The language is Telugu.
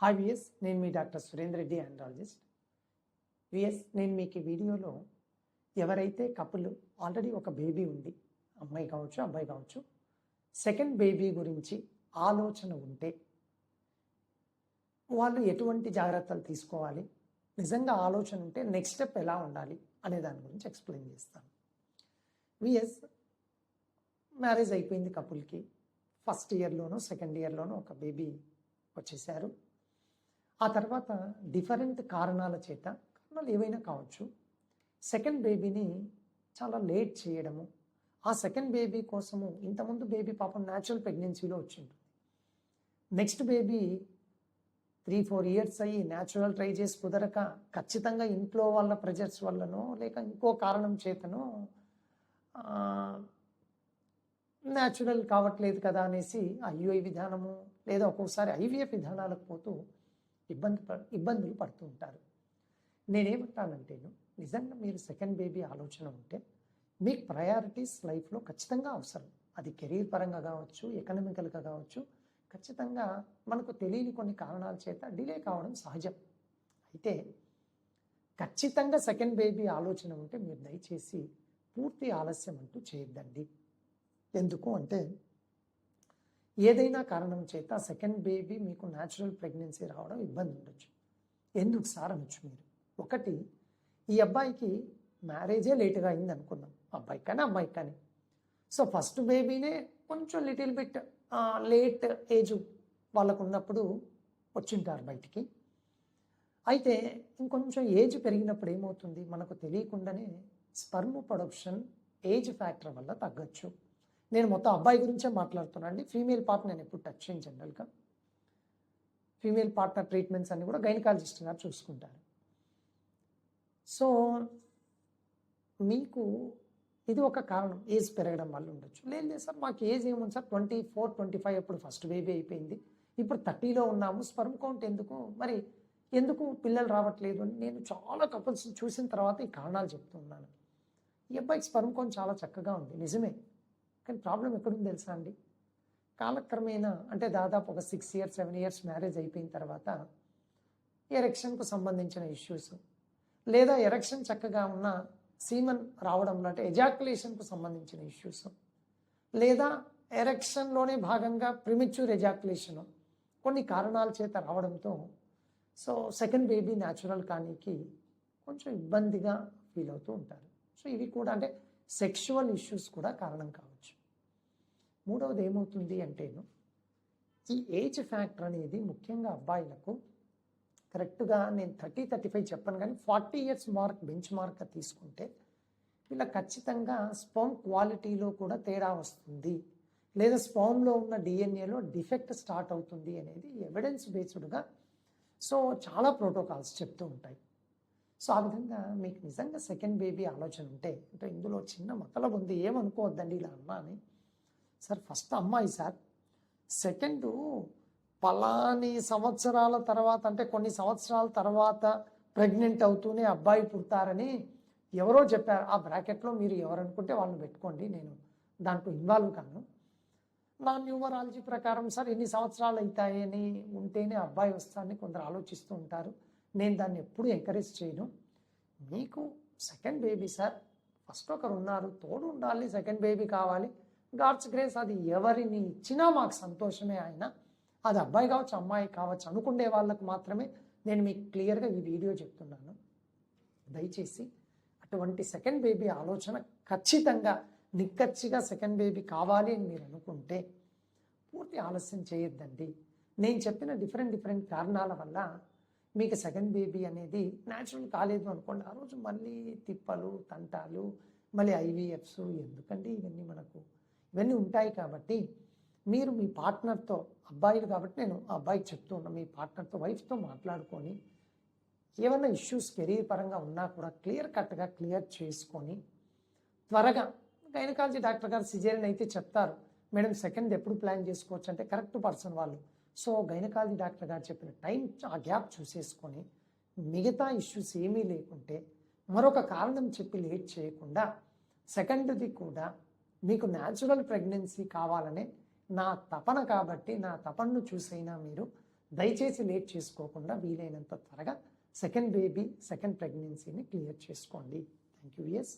హాయ్ విఎస్ నేను మీ doctor Surender Reddy andrologist VS నేను మీకు ఈ వీడియోలో ఎవరైతే కపుల్ ఆల్రెడీ ఒక బేబీ ఉంది అమ్మాయి కావచ్చు అబ్బాయి కావచ్చు సెకండ్ బేబీ గురించి ఆలోచన ఉంటే వాళ్ళు ఎటువంటి జాగ్రత్తలు తీసుకోవాలి నిజంగా ఆలోచన ఉంటే నెక్స్ట్ స్టెప్ ఎలా ఉండాలి అనే దాని గురించి ఎక్స్ప్లెయిన్ చేస్తాను. విఎస్ మ్యారేజ్ అయిపోయింది కపుల్కి. ఫస్ట్ ఇయర్లోనూ సెకండ్ ఇయర్లోనూ ఒక బేబీ వచ్చేసారు. ఆ తర్వాత డిఫరెంట్ కారణాల చేత కారణాలు ఏవైనా కావచ్చు. సెకండ్ బేబీని చాలా లేట్ చేయడము. ఆ సెకండ్ బేబీ కోసము ఇంతకుముందు బేబీ పాపం న్యాచురల్ ప్రెగ్నెన్సీలో వచ్చింటుంది next baby three four years అయ్యి న్యాచురల్ ట్రై చేసి కుదరక ఖచ్చితంగా ఇంట్లో వాళ్ళ ప్రెజర్స్ వల్లనో లేక ఇంకో కారణం చేతనో న్యాచురల్ కావట్లేదు కదా అనేసి ఐయుఐ విధానము లేదా ఒక్కొక్కసారి ఐవీఎఫ్ విధానాలకు పోతూ ఇబ్బంది ఇబ్బందులు పడుతూ ఉంటారు. నేనేమంటానంటేను నిజంగా మీరు సెకండ్ బేబీ ఆలోచన ఉంటే మీకు ప్రయారిటీస్ లైఫ్లో ఖచ్చితంగా అవసరం. అది కెరీర్ పరంగా కావచ్చు ఎకనామికల్గా కావచ్చు ఖచ్చితంగా మనకు తెలియని కొన్ని కారణాల చేత డిలే కావడం సహజం. అయితే ఖచ్చితంగా సెకండ్ బేబీ ఆలోచన ఉంటే మీరు దయచేసి పూర్తి ఆలస్యం అంటూ చేయొద్దండి. ఎందుకు అంటే ఏదైనా కారణం చేత సెకండ్ బేబీ మీకు న్యాచురల్ ప్రెగ్నెన్సీ రావడం ఇబ్బంది ఉండొచ్చు. ఎందుకు సార్ అనొచ్చు మీరు? ఒకటి ఈ అబ్బాయికి మ్యారేజే లేటుగా అయింది అనుకుందాం అబ్బాయి కానీ అమ్మాయి కానీ. సో ఫస్ట్ బేబీనే కొంచెం లిటిల్ బిట్ లేట్ ఏజ్ వాళ్ళకు ఉన్నప్పుడు వచ్చింటారు బయటికి. అయితే ఇంకొంచెం ఏజ్ పెరిగినప్పుడు ఏమవుతుంది? మనకు తెలియకుండానే స్పర్మ్ ప్రొడక్షన్ ఏజ్ ఫ్యాక్టర్ వల్ల తగ్గచ్చు. నేను మొత్తం అబ్బాయి గురించే మాట్లాడుతున్నాను అండి. ఫీమేల్ పార్ట్ నేను ఎప్పుడు టచ్ చేయను జనరల్గా ఫీమేల్ పార్ట్నర్ ట్రీట్మెంట్స్ అన్ని కూడా గైనకాలజిస్ట్ గారు చూసుకుంటారు. సో మీకు ఇది ఒక కారణం. ఏజ్ పెరగడం వల్ల ఉండొచ్చు. లేదు లేదు సార్ మాకు ఏజ్ ఏముంది sir? Twenty four twenty five అప్పుడు ఫస్ట్ బేబీ అయిపోయింది. ఇప్పుడు థర్టీలో ఉన్నాము. స్పర్మ్ కౌంట్ ఎందుకు? మరి ఎందుకు పిల్లలు రావట్లేదు అని నేను చాలా కపుల్స్ చూసిన తర్వాత ఈ కారణాలు చెప్తున్నాను ఈ అబ్బాయికి స్పర్మ్ కౌంట్ చాలా చక్కగా ఉంది. నిజమే. కానీ ప్రాబ్లం ఎక్కడుంది తెలుసా అండి? కాలక్రమేణా అంటే దాదాపు ఒక six years seven years marriage అయిపోయిన తర్వాత ఎరెక్షన్కు సంబంధించిన ఇష్యూస్ లేదా ఎరెక్షన్ చక్కగా ఉన్న సీమన్ రావడంలో అంటే ఎజాక్యులేషన్కు సంబంధించిన ఇష్యూస్ లేదా ఎరెక్షన్లోనే భాగంగా ప్రిమిచ్యూర్ ఎజాక్యులేషను కొన్ని కారణాల చేత రావడంతో సో సెకండ్ బేబీ న్యాచురల్ కానీకి కొంచెం ఇబ్బందిగా ఫీల్ అవుతూ ఉంటారు. సో ఇవి కూడా అంటే సెక్షువల్ ఇష్యూస్ కూడా కారణం కావచ్చు. మూడవది ఏమవుతుంది అంటేను ఈ ఏజ్ ఫ్యాక్టర్ అనేది ముఖ్యంగా అబ్బాయిలకు కరెక్ట్గా నేను థర్టీ థర్టీ ఫైవ్ చెప్పను కానీ forty years mark benchmark తీసుకుంటే వీళ్ళ ఖచ్చితంగా స్పోమ్ క్వాలిటీలో కూడా తేడా వస్తుంది. లేదా స్పోమ్లో ఉన్న డిఎన్ఏలో డిఫెక్ట్ స్టార్ట్ అవుతుంది అనేది ఎవిడెన్స్ బేస్డ్గా సో చాలా ప్రోటోకాల్స్ చెప్తూ ఉంటాయి. సో ఆ విధంగా మీకు నిజంగా సెకండ్ బేబీ ఆలోచన ఉంటే అంటే ఇందులో చిన్న మతలబు ఉంది ఏమనుకోవద్దండి ఇలా అన్నా అని సార్ ఫస్ట్ అమ్మాయి సార్. సెకండ్ పలాని సంవత్సరాల తర్వాత అంటే కొన్ని సంవత్సరాల తర్వాత ప్రెగ్నెంట్ అవుతూనే అబ్బాయి పుడతారని ఎవరో చెప్పారు. ఆ బ్రాకెట్లో మీరు ఎవరనుకుంటే వాళ్ళని పెట్టుకోండి నేను దాంట్లో ఇన్వాల్వ్ కాను. నా న్యూమరాలజీ ప్రకారం సార్ ఎన్ని సంవత్సరాలు అవుతాయని ఉంటేనే అబ్బాయి వస్తారని కొందరు ఆలోచిస్తూ ఉంటారు. నేను దాన్ని ఎప్పుడూ ఎంకరేజ్ చేయను. మీకు సెకండ్ బేబీ సార్ ఫస్ట్ ఒకరు ఉన్నారు తోడు ఉండాలి సెకండ్ బేబీ కావాలి. గాడ్స్ గ్రేస్ అది ఎవరిని ఇచ్చినా మాకు సంతోషమే ఆయన. అది అబ్బాయి కావచ్చు అమ్మాయి కావచ్చు అనుకునే వాళ్ళకు మాత్రమే నేను మీకు క్లియర్గా ఈ వీడియో చెప్తున్నాను. దయచేసి అటువంటి సెకండ్ బేబీ ఆలోచన ఖచ్చితంగా నిక్కచ్చిగా సెకండ్ బేబీ కావాలి అని మీరు అనుకుంటే పూర్తి ఆలస్యం చేయొద్దండి. నేను చెప్పిన డిఫరెంట్ డిఫరెంట్ కారణాల వల్ల మీకు సెకండ్ బేబీ అనేది న్యాచురల్ కాలేదు అనుకోండి. ఆ రోజు మళ్ళీ తిప్పలు తంటాలు మళ్ళీ ఐవీఎఫ్స్ ఎందుకండి ఇవన్నీ మనకు ఇవన్నీ ఉంటాయి కాబట్టి మీరు మీ పార్ట్నర్తో అబ్బాయిలు కాబట్టి నేను ఆ అబ్బాయికి చెప్తూ ఉన్నా మీ పార్ట్నర్తో వైఫ్తో మాట్లాడుకొని ఏమైనా ఇష్యూస్ కెరీర్ పరంగా ఉన్నా కూడా క్లియర్ కట్గా క్లియర్ చేసుకొని త్వరగా గైనకాలజీ డాక్టర్ గారు సిజేరియన్ అయితే చెప్తారు. మేడం సెకండ్ ఎప్పుడు ప్లాన్ చేసుకోవచ్చు అంటే కరెక్ట్ పర్సన్ వాళ్ళు. సో గైనకాలజీ డాక్టర్ గారు చెప్పిన టైం ఆ గ్యాప్ చూసేసుకొని మిగతా ఇష్యూస్ ఏమీ లేకుంటే మరొక కారణం చెప్పి లేట్ చేయకుండా సెకండ్ది కూడా మీకు న్యాచురల్ ప్రెగ్నెన్సీ కావాలనే నా తపన కాబట్టి నా తపనను చూసైనా మీరు దయచేసి లేట్ చేసుకోకుండా వీలైనంత త్వరగా సెకండ్ బేబీ సెకండ్ ప్రెగ్నెన్సీని క్లియర్ చేసుకోండి. Thank you yes